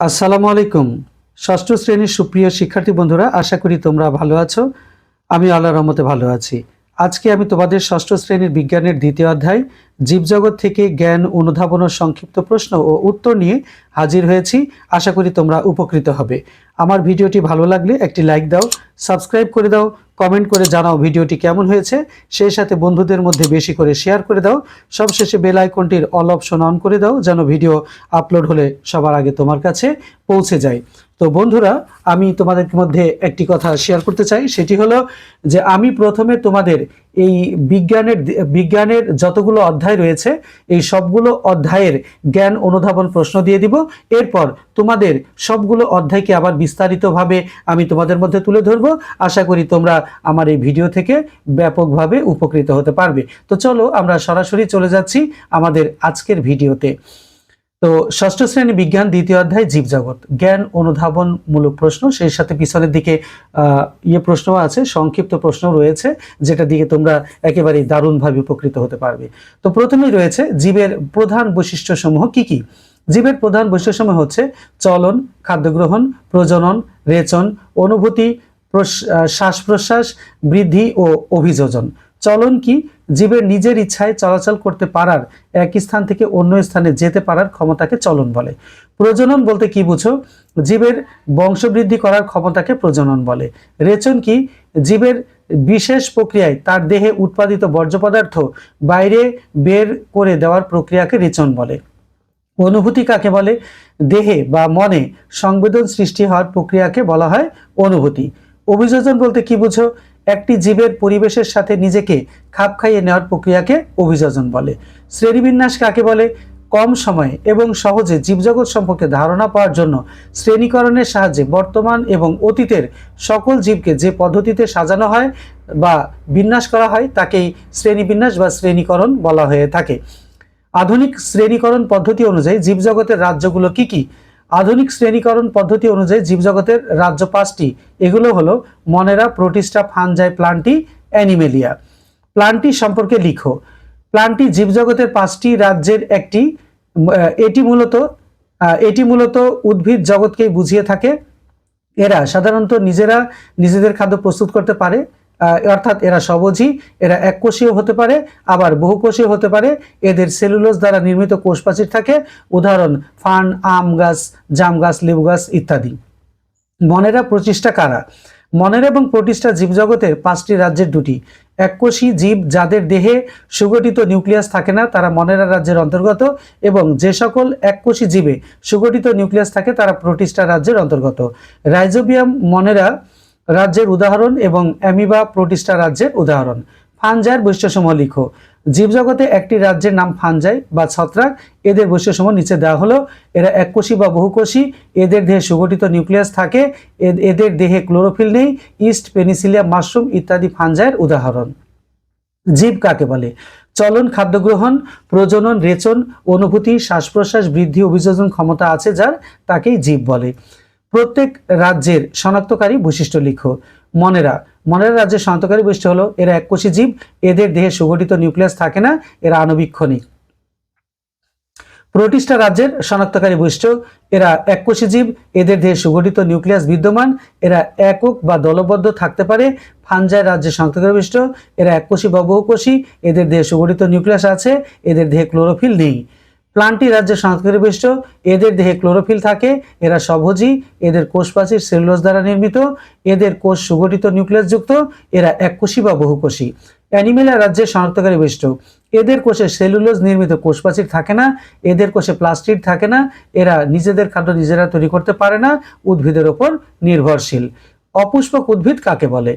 আসসালামু আলাইকুম। ষষ্ঠ শ্রেণির সুপ্রিয় শিক্ষার্থী বন্ধুরা, আশা করি তোমরা ভালো আছো। আমি আল্লাহ রহমতে ভালো আছি। আজকে আমি তোমাদের ষষ্ঠ শ্রেণির বিজ্ঞানের দ্বিতীয় অধ্যায়, জীবজগৎ থেকে জ্ঞান, অনুধাবন সংক্ষিপ্ত প্রশ্ন ও উত্তর নিয়ে হাজির হয়েছি। আশা করি তোমরা উপকৃত হবে। আমার ভিডিওটি ভালো লাগলে একটি লাইক দাও, সাবস্ক্রাইব করে দাও, কমেন্ট করে জানাও ভিডিওটি কেমন হয়েছে। সেই সাথে বন্ধুদের মধ্যে বেশি করে শেয়ার করে দাও। সবশেষে বেল আইকনটির অল অপশন অন করে দাও যেন ভিডিও আপলোড হলে সবার আগে তোমার কাছে পৌঁছে যায়। তো বন্ধুরা, আমি তোমাদের মধ্যে একটি কথা শেয়ার করতে চাই। সেটি হলো যে, আমি প্রথমে তোমাদের এই বিজ্ঞানের বিজ্ঞানের যতগুলো অধ্যায় রয়েছে, এই সবগুলো অধ্যায়ের জ্ঞান অনুধাবন প্রশ্ন দিয়ে দিব। এরপর তোমাদের সবগুলো অধ্যায়কে আবার বিস্তারিতভাবে আমি তোমাদের মধ্যে তুলে ধরবো। আশা করি তোমরা আমার এই ভিডিও থেকে ব্যাপকভাবে উপকৃত হতে পারবে। তো চলো আমরা সরাসরি চলে যাচ্ছি আমাদের আজকের ভিডিওতে। তো ষষ্ঠ শ্রেণি বিজ্ঞান দ্বিতীয় অধ্যায়, জীবজগৎ। জ্ঞান অনুধাবনমূলক প্রশ্ন, সেই সাথে পিছনের দিকে ইয়ে প্রশ্ন আছে, সংক্ষিপ্ত প্রশ্ন রয়েছে যেটা দিকে তোমরা একেবারেই দারুণভাবে উপকৃত হতে পারবে। তো প্রথমেই রয়েছে, জীবের প্রধান বৈশিষ্ট্যসমূহ কি কি? জীবের প্রধান বৈশিষ্ট্যসমূহ হচ্ছে চলন খাদ্য গ্রহণ প্রজনন, রেচন, অনুভূতি শ্বাস প্রশ্বাস বৃদ্ধি ও অভিযোজন। চলন কি? জীবের নিজের ইচ্ছায় চলাচল করতে পারার এক স্থান থেকে অন্য স্থানে যেতে পারার ক্ষমতাকে চলন বলে। প্রজনন বলতে কি বুঝো? জীবের বংশবৃদ্ধি করার ক্ষমতাকে প্রজনন বলে। রেচন কি? জীবের বিশেষ প্রক্রিয়ায় তার দেহে উৎপাদিত বর্জ্য পদার্থ বাইরে বের করে দেওয়ার প্রক্রিয়াকে রেচন বলে। অনুভূতি কাকে বলে? দেহে বা মনে সংবেদন সৃষ্টি হওয়ার প্রক্রিয়াকে বলা হয় অনুভূতি। অভিযোজন বলতে কি বুঝো? একটি জীবের পরিবেশের সাথে নিজেকে খাপ খাইয়ে নেওয়ার প্রক্রিয়াকে অভিযোজন বলে। শ্রেণীবিন্যাস কাকে বলে? কম সময়ে এবং সহজে জীবজগৎ সম্পর্কে ধারণা পাওয়ার জন্য শ্রেণীকরণের সাহায্যে বর্তমান এবং অতীতের সকল জীবকে যে পদ্ধতিতে সাজানো হয় বা বিন্যাস করা হয় তাকেই শ্রেণীবিন্যাস বা শ্রেণীকরণ বলা হয়ে থাকে। আধুনিক শ্রেণীকরণ পদ্ধতি অনুযায়ী জীবজগতের রাজ্যগুলো কি কি? আধুনিক শ্রেণীকরণ পদ্ধতি অনুযায়ী জীবজগতের রাজ্য পাঁচটি। এগুলো হলো Monera, Protista, Fungi, Plantae, Animalia. Plantae সম্পর্কে লিখো। প্লান্টি জীবজগতের পাঁচটি রাজ্যের একটি। এটি মূলত এটি মূলত উদ্ভিদ জগৎকেই বুঝিয়ে থাকে। এরা সাধারণত নিজেরা নিজেদের খাদ্য প্রস্তুত করতে পারে। অর্থাৎ এরা সবজি, এরা এককোষীয় হতে পারে, আবার বহুকোষীয় হতে পারে। এদের সেলুলোজ দ্বারা নির্মিত কোষপ্রাচীর থাকে, উদাহরণ, ফান, আম গাছ, জাম গাছ, লেবু গাছ ইত্যাদি। মনেরা প্রচেষ্টা কারা? মনের এবং প্রতিষ্ঠা জীবজগতের পাঁচটি রাজ্যের দুটি। এককোষী জীব যাদের দেহে সুগঠিত নিউক্লিয়াস থাকে না, তারা মনেরা রাজ্যের অন্তর্গত এবং যে সকল এককোষী জীবে সুগঠিত নিউক্লিয়াস থাকে, তারা প্রোটিস্টা রাজ্যের অন্তর্গত। রাইজোবিয়াম মনেরা রাজ্যের উদাহরণ এবং অ্যামিবা প্রোটিস্টা রাজ্যের উদাহরণ। ফানজাইয়ের বৈশিষ্ট্যসমূহ লিখো। জীবজগতে একটি রাজ্যের নাম ফানজাই বা ছত্রাক, এদের বৈশিষ্ট্যসমূহ নিচে দেওয়া হলো। এরা এককোষী বা বহুকোষী এদের দেহে সুগঠিত নিউক্লিয়াস থাকে এদের দেহে ক্লোরোফিল নেই, ইস্ট পেনিসিলিয়া মাশরুম ইত্যাদি ফানজাইয়ের উদাহরণ। জীব কাকে বলে? চলন খাদ্য গ্রহণ প্রজনন, রেচন, অনুভূতি শ্বাস প্রশ্বাস বৃদ্ধি, অভিযোজন ক্ষমতা আছে যার, তাকেই জীব বলে। প্রত্যেক রাজ্যের শনাক্তকারী বৈশিষ্ট্য লিখো। মনেরা মনেরা রাজ্যের শনাক্তকারী বৈশিষ্ট্য হলো, এরা এককোষী জীব, এদের দেহে সুগঠিত নিউক্লিয়াস থাকে না, এরা আণবিক্ষণিক প্রোটিস্টা রাজ্যের শনাক্তকারী বৈশিষ্ট্য, এরা এককোষী জীব, এদের দেহে সুগঠিত নিউক্লিয়াস বিদ্যমান, এরা একক বা দলবদ্ধ থাকতে পারে। ফানজাই রাজ্যের শনাক্তকারী বৈশিষ্ট্য, এরা এককোষী বা বহুকোষী, এদের দেহে সুগঠিত নিউক্লিয়াস আছে, এদের দেহে ক্লোরোফিল নেই। প্লান্টি রাজ্যের বৈশিষ্ট্য এদের দেহে ক্লোরোফিল থাকে, এরা সভোজী এদের কোষপ্রাচীর সেলুলোজ দ্বারা নির্মিত, এদের কোষ সুগঠিত নিউক্লিয়াস যুক্ত এরা এককোষী বা বহুকোষী। অ্যানিমেলা রাজ্যের শনাক্তকারী বৈশিষ্ট্য এদের কোষে সেলুলোজ নির্মিত কোষপ্রাচীর থাকে না, এদের কোষে প্লাস্টিড থাকে না, এরা নিজেদের খাদ্য নিজেরা তৈরি করতে পারে না, উদ্ভিদের ওপর নির্ভরশীল। অপুষ্পক উদ্ভিদ কাকে বলে?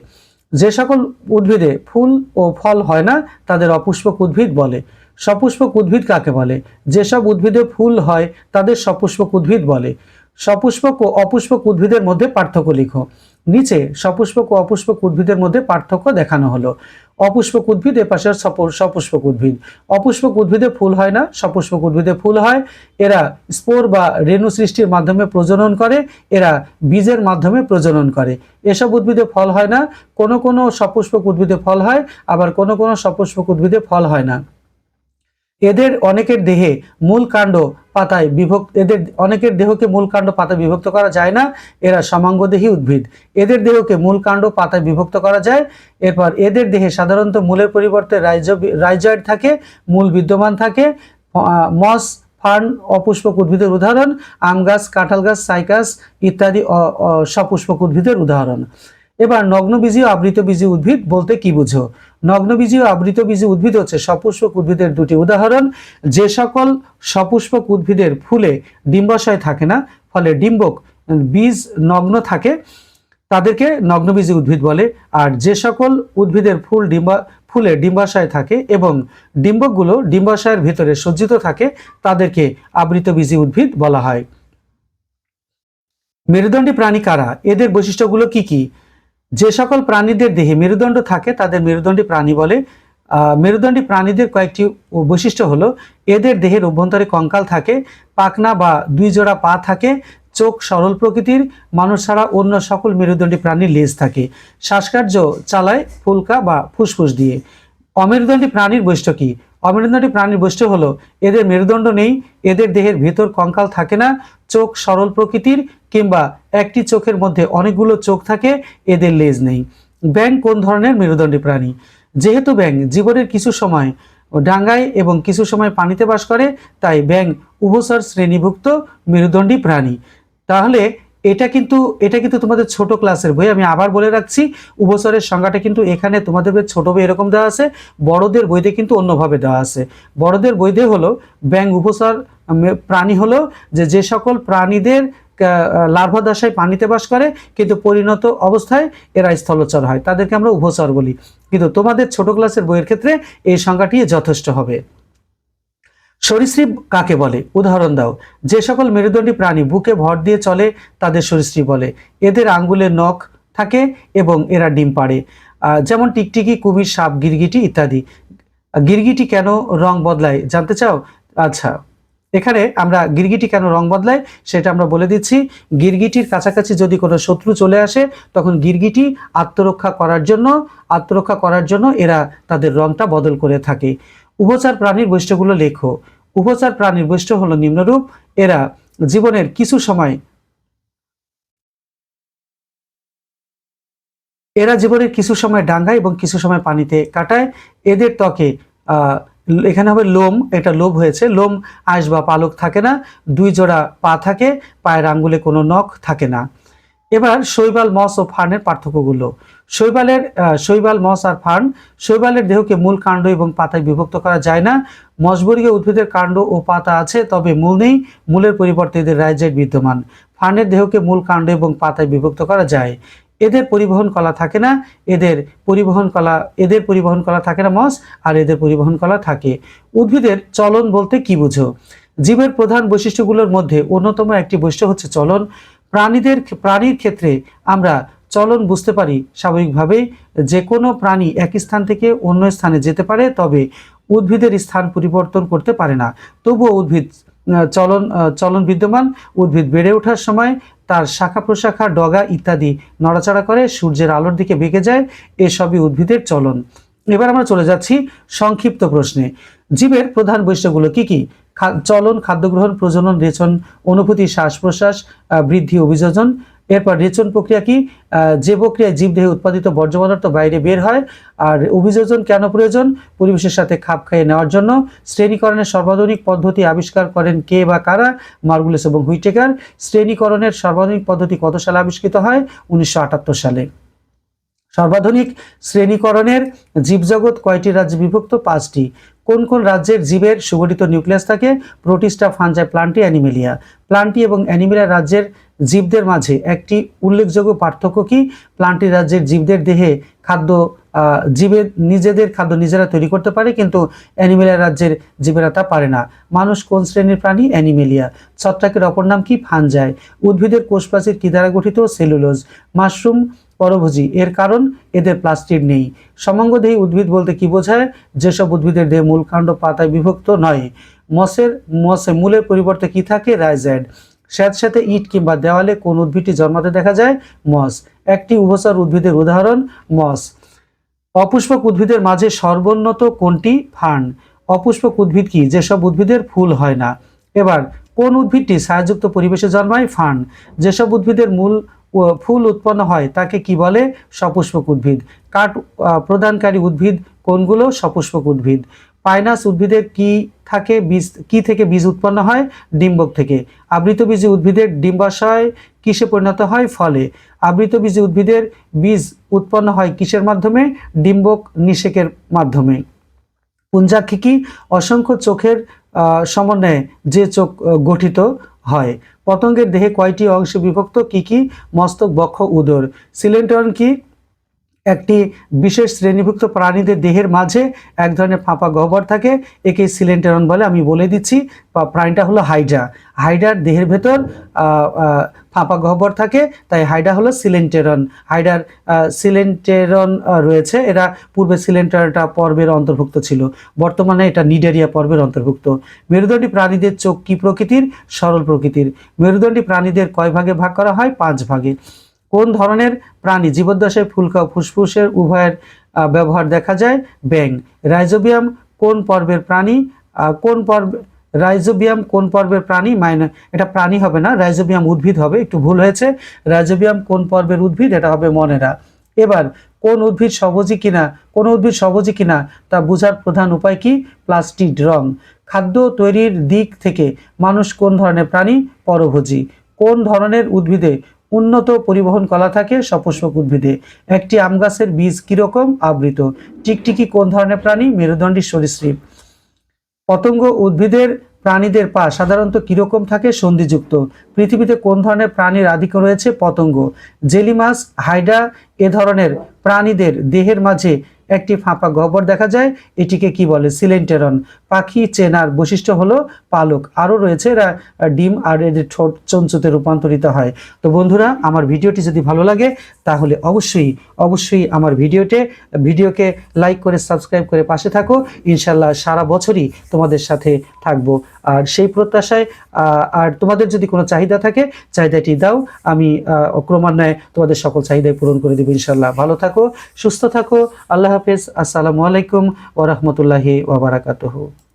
যে সকল উদ্ভিদে ফুল ও ফল হয় না, তাদের অপুষ্পক উদ্ভিদ বলে। সপুষ্পক উদ্ভিদ কাকে বলে? যেসব উদ্ভিদে ফুল হয়, তাদের সপুষ্পক উদ্ভিদ বলে। সপুষ্পক ও অপুষ্পক উদ্ভিদের মধ্যে পার্থক্য লিখো। নিচে সপুষ্পক ও অপুষ্পক উদ্ভিদের মধ্যে পার্থক্য দেখানো হলো। অপুষ্পক উদ্ভিদ এপাশে সপ- সপুষ্পক উদ্ভিদ। অপুষ্পক উদ্ভিদে ফুল হয় না, সপুষ্পক উদ্ভিদে ফুল হয়। এরা স্পোর বা রেণু সৃষ্টির মাধ্যমে প্রজনন করে, এরা বীজের মাধ্যমে প্রজনন করে। এসব উদ্ভিদে ফল হয় না, কোনো কোনো সপুষ্পক উদ্ভিদে ফল হয়, আবার কোনো কোনো সপুষ্পক উদ্ভিদে ফল হয় না। এদের অনেকের দেহে মূল কাণ্ড পাতায় বিভক্ত, এদের অনেকের দেহকে মূল কাণ্ড পাতায় বিভক্ত করা যায় না, এরা সমাঙ্গদেহী উদ্ভিদ। এদের দেহকে মূল কাণ্ড পাতায় বিভক্ত করা যায়। এরপর এদের দেহে সাধারণত মূলের পরিবর্তে রাইজো, রাইজয়েড থাকে, মূল বিদ্যমান থাকে। মস, ফার্ন, অপুষ্পক উদ্ভিদের উদাহরণ, আম গাছ, কাঁঠাল গাছ, সাইকাস ইত্যাদি সপুষ্পক উদ্ভিদের উদাহরণ। এবার নগ্নবীজী ও আবৃতবীজী উদ্ভিদ বলতে কি বুঝো? নগ্নবীজী ও আবৃতবীজী উদ্ভিদ হচ্ছে সপুষ্পক উদ্ভিদের দুটি উদাহরণ। যে সকল সপুষ্পক উদ্ভিদের ফুলে ডিম্বাশয় থাকে না, ফলে ডিম্বক বীজ নগ্ন থাকে, তাদেরকে নগ্নবীজী উদ্ভিদ বলে। আর যে সকল উদ্ভিদের ফুল ডিম্বা, ফুলে ডিম্বাশয় থাকে এবং ডিম্বকগুলো ডিম্বাশয়ের ভিতরে সজ্জিত থাকে, তাদেরকে আবৃতবীজী উদ্ভিদ বলা হয়। মেরুদণ্ডী প্রাণী কারা? এদের বৈশিষ্ট্যগুলো কি কি? যে সকল প্রাণীদের দেহে মেরুদণ্ড থাকে, তাদের মেরুদণ্ডী প্রাণী বলে মেরুদণ্ডী প্রাণীদের কয়েকটি বৈশিষ্ট্য হলো, এদের দেহের অভ্যন্তরে কঙ্কাল থাকে, পাখনা বা দুই জোড়া পা থাকে, চোখ সরল প্রকৃতির, মানুষ ছাড়া অন্য সকল মেরুদণ্ডী প্রাণীর লেজ থাকে। শ্বাসকার্য চালায় ফুলকা বা ফুসফুস দিয়ে। অমেরুদণ্ডী প্রাণীর বৈশিষ্ট্য কি? অমেরুদণ্ডী প্রাণীর বৈশিষ্ট্য হলো, এদের মেরুদণ্ড নেই, এদের দেহের ভেতর কঙ্কাল থাকে না, চোখ সরল প্রকৃতির কিংবা একটি চোখের মধ্যে অনেকগুলো চোখ থাকে, এদের লেজ নেই। ব্যাং কোন ধরনের মেরুদণ্ডী প্রাণী? যেহেতু ব্যাং জীবনের কিছু সময় ডাঙ্গায় এবং কিছু সময় পানিতে বাস করে, তাই ব্যাং উভচর শ্রেণীভুক্ত মেরুদণ্ডী প্রাণী। তাহলে এটা কিন্তু এটা কিন্তু তোমাদের ছোট ক্লাসের বই। আমি আবার বলে রাখছি, উপসরের সংজ্ঞাটা কিন্তু এখানে তোমাদের ছোট বই এরকম দেওয়া আছে, বড়দের বইতে কিন্তু অন্যভাবে দেওয়া আছে। বড়দের বইতে হলো ব্যাং উপসর প্রাণী হলো যে যে সকল প্রাণীদের লার্ভা দশায় পানিতে বাস করে, কিন্তু পরিণত অবস্থায় এরা স্থলচর হয়। তাদেরকে আমরা উভচর বলি। কিন্তু তোমাদের ছোট ক্লাসের বইয়ের ক্ষেত্রে এই সংজ্ঞাটি যথেষ্ট হবে। সরীসৃপ কাকে বলে? উদাহরণ দাও। যে সকল মেরুদণ্ডী প্রাণী বুকে ভর দিয়ে চলে, তাদের সরীসৃপ বলে। এদের আঙ্গুলে নখ থাকে এবং এরা ডিম পাড়ে। যেমন টিকটিকি, কুমির, সাপ, গিরগিটি ইত্যাদি। গিরগিটি কেন রং বদলায়? জানতে চাও? আচ্ছা। এখানে আমরা গিরগিটি কেন রং বদলায় সেটা আমরা বলে দিচ্ছি। গিরগিটির কাছাকাছি যদি কোনো শত্রু চলে আসে, তখন গিরগিটি আত্মরক্ষা করার জন্য, আত্মরক্ষা করার জন্য এরা তাদের রংটা বদল করে থাকে। উভচার প্রাণীর বৈশিষ্ট্যগুলো লেখো। উপচার প্রাণীর বৈশিষ্ট্য হলো নিম্নরূপ। এরা জীবনের কিছু সময় এরা জীবনের কিছু সময় ডাঙ্গায় এবং কিছু সময় পানিতে কাটায়। এদের ত্বকে এখানে হবে লোম, এটা লোভ হয়েছে। লোম, আঁশ বা পালক থাকে না, দুই জোড়া পা থাকে, পায়ের আঙ্গুলে কোনো নখ থাকে না। এবার শৈবাল, মস ও ফার্নের পার্থক্যগুলো। শৈবালের শৈবাল, মস আর ফার্ন, শৈবালের দেহকে মূল কাণ্ড এবং পাতায় বিভক্ত করা যায় না। মশবরীয় উদ্ভিদের কাণ্ড ও পাতা আছে, তবে মূল নেই। মূলের পরিবর্তে এদের রাইজেট বিদ্যমান। ফার্নের দেহকে মূল কাণ্ড এবং পাতায় বিভক্ত করা যায়। এদের পরিবহন কলা থাকে না, এদের পরিবহন কলা, এদের পরিবহন কলা থাকে না মস, আর এদের পরিবহন কলা থাকে। উদ্ভিদের চলন বলতে কি বুঝো? জীবের প্রধান বৈশিষ্ট্যগুলোর মধ্যে অন্যতম একটি বৈশিষ্ট্য হচ্ছে চলন। প্রাণীদের প্রাণীর ক্ষেত্রে আমরা চলন বুঝতে পারি স্বাভাবিকভাবেই। যে কোনো প্রাণী এক স্থান থেকে অন্য স্থানে যেতে পারে, তবে উদ্ভিদের স্থান পরিবর্তন করতে পারে না। তবুও উদ্ভিদ চলন চলন বিদ্যমান। উদ্ভিদ বেড়ে ওঠার সময় তার শাখা প্রশাখা, ডগা ইত্যাদি নড়াচড়া করে সূর্যের আলোর দিকে বেঁকে যায়, এসবই উদ্ভিদের চলন। এবার আমরা চলে যাচ্ছি সংক্ষিপ্ত প্রশ্নে। জীবের প্রধান বৈশিষ্ট্যগুলো কি কি? চলন, খাদ্য গ্রহণ, প্রজনন, রেচন, অনুভূতি, শ্বাস প্রশ্বাস বৃদ্ধি, অভিযোজন এরপর রেচন প্রক্রিয়া কি? যে প্রক্রিয়ায় জীবদেহে উৎপাদিত বর্জ্য পদার্থ বাইরে বের হয়, আর অভিযোজন কেন প্রয়োজন? পরিবেশের সাথে খাপ খাইয়ে নেওয়ার জন্য শ্রেণীকরণের সর্বাধুনিক পদ্ধতি আবিষ্কার করেন কে বা কারা? মার্গুলেস এবং হুইটেকার। শ্রেণীকরণের সর্বাধুনিক পদ্ধতি কত সালে আবিষ্কৃত হয়? উনিশশো আটাত্তর সালে। সর্বাধুনিক শ্রেণীকরণের জীবজগৎ কয়টি রাজ্যে বিভক্ত? পাঁচটি। কোন কোন রাজ্যের জীবের সুগঠিত নিউক্লিয়াস থাকে? Protista Fungi Plantae, Animalia. Plantae এবং অ্যানিমেলিয়া রাজ্যের জীবদের মাঝে একটি উল্লেখযোগ্য পার্থক্য কি? প্লান্টি রাজ্যের জীবদের দেহে খাদ্য জীবের নিজেদের খাদ্য নিজেরা তৈরি করতে পারে, কিন্তু অ্যানিমেলিয়া রাজ্যের জীবেরা তা পারে না। মানুষ কোন শ্রেণির প্রাণী? অ্যানিমেলিয়া। ছত্রাকের অপর নাম কি? ফানজাই। উদ্ভিদের কোষপ্রাচীর কি দ্বারা গঠিত? সেলুলোজ। মাশরুম পরভোজী। এর কারণ? এদের প্লাস্টিড নেই। সমাঙ্গদেহী উদ্ভিদ বলতে কি বোঝায়? যেসব উদ্ভিদের দেহ মূল কাণ্ড পাতায় বিভক্ত নয়। মসের, মসে মূলের পরিবর্তে কি থাকে? রাইজাইড স্যাঁতস্যাঁতে ইট কিংবা দেওয়ালে কোন উদ্ভিদটি জন্মাতে দেখা যায়? মস। একটি উভচর উদ্ভিদের উদাহরণ, মস। অপুষ্পক উদ্ভিদের মাঝে সর্বোন্নত কোনটি? ফার্ন। অপুষ্পক উদ্ভিদ কি? যেসব উদ্ভিদের ফুল হয় না। এবার, কোন উদ্ভিদটি ছায়াযুক্ত পরিবেশে জন্মায়? ফার্ন। যেসব উদ্ভিদের মূল ফুল উৎপন্ন হয়, তাকে কি বলে? সপুষ্পক উদ্ভিদ। কাঠ প্রদানকারী উদ্ভিদ কোনগুলো? সপুষ্পক উদ্ভিদ। পাইনাস উদ্ভিদের কি থাকে, বীজ, কি থেকে বীজ উৎপন্ন হয়? ডিম্বক থেকে। আবৃতবীজী উদ্ভিদের ডিম্বাশয় কিসে পরিণত হয়? ফলে। আবৃতবীজী উদ্ভিদের বীজ উৎপন্ন হয় কিসের মাধ্যমে? ডিম্বক নিষেকের মাধ্যমে। পুঞ্জাক্ষী কি অসংখ্য চোখের সমন্বয়ে যে চোখ গঠিত হয়? পতঙ্গের দেহে কয়টি অংশে বিভক্ত? কি কি? মস্তক, বক্ষ, উদর। সিলেন্টন কি একটি বিশেষ শ্রেণীভুক্ত প্রাণীদের দেহের মাঝে এক ধরনের ফাঁপা গহ্বর থাকে, একে সিলেন্টেরন বলে আমি বলে দিচ্ছি। প্রাণীটা হলো হাইড্রা। হাইডার দেহের ভেতর ফাঁপা গহ্বর থাকে, তাই হাইডা হলো সিলেন্টেরন। হাইডার সিলেন্টেরন রয়েছে। এরা পূর্বে সিলেন্টেরনটা পর্বের অন্তর্ভুক্ত ছিল। বর্তমানে এটা নিডেরিয়া পর্বের অন্তর্ভুক্ত। মেরুদণ্ডী প্রাণীদের চোখ কি প্রকৃতির? সরল প্রকৃতির। মেরুদণ্ডী প্রাণীদের কয় ভাগে ভাগ করা হয়? পাঁচ ভাগে। কোন ধরনের প্রাণী? জীবদ্দশায় ফুলকা, ফুসফুসের উভয়ের ব্যবহার দেখা যায় ব্যাং রাইজোবিয়াম কোন পর্বের প্রাণী? কোন পর্ব রাইজোবিয়াম কোন পর্বের প্রাণী? মাইনা এটা প্রাণী হবে না, রাইজোবিয়াম উদ্ভিদ হবে, একটু ভুল হয়েছে। রাইজোবিয়াম কোন পর্বের উদ্ভিদ? এটা হবে মনেরা। এবার, কোন উদ্ভিদ সবজি কিনা, কোন উদ্ভিদ সবজি কিনা, তা বোঝার প্রধান উপায় কি? প্লাস্টিক রং। খাদ্য তৈরির দিক থেকে মানুষ কোন ধরনের প্রাণী? পরভোজী। কোন ধরনের উদ্ভিদে উন্নত পরিবহন কলা থাকে সপুষ্পক উদ্ভিদে। একটি আম গাছের বীজ কীরকম? আবৃত। টিকটিকি কোন ধরনের প্রাণী? মেরুদণ্ডী সরীসৃপ। পতঙ্গ উদ্ভিদের প্রাণীদের পা সাধারণত কীরকম থাকে? সন্ধিযুক্ত। পৃথিবীতে কোন ধরনের প্রাণীর আধিক্য রয়েছে? পতঙ্গ। জেলি মাছ হাইডা, এ ধরনের প্রাণীদের দেহের মাঝে একটি ফাঁপা গহ্বর দেখা যায়, এটিকে কি বলে? সিলেন্টেরন। পাখি চেনার বৈশিষ্ট্য হলো পালক। আরও রয়েছে, এরা ডিম আর এদের ঠোঁট চঞ্চুতে রূপান্তরিত হয়। তো বন্ধুরা, আমার ভিডিওটি যদি ভালো লাগে, তাহলে অবশ্যই অবশ্যই আমার ভিডিওতে, ভিডিওকে লাইক করে, সাবস্ক্রাইব করে পাশে থাকো। ইনশাল্লাহ সারা বছরই তোমাদের সাথে থাকব। আর সেই প্রত্যাশায় আর তোমাদের যদি কোনো চাহিদা থাকে, চাহিদাটি দাও। আমি ক্রমান্বয়ে তোমাদের সকল চাহিদাই পূরণ করে দেবো ইনশাল্লাহ। ভালো থাকো, সুস্থ থাকো। আল্লাহ হাফেজ। আসসালামু আলাইকুম ওরহমতুল্লাহি ওবরাকাতুহু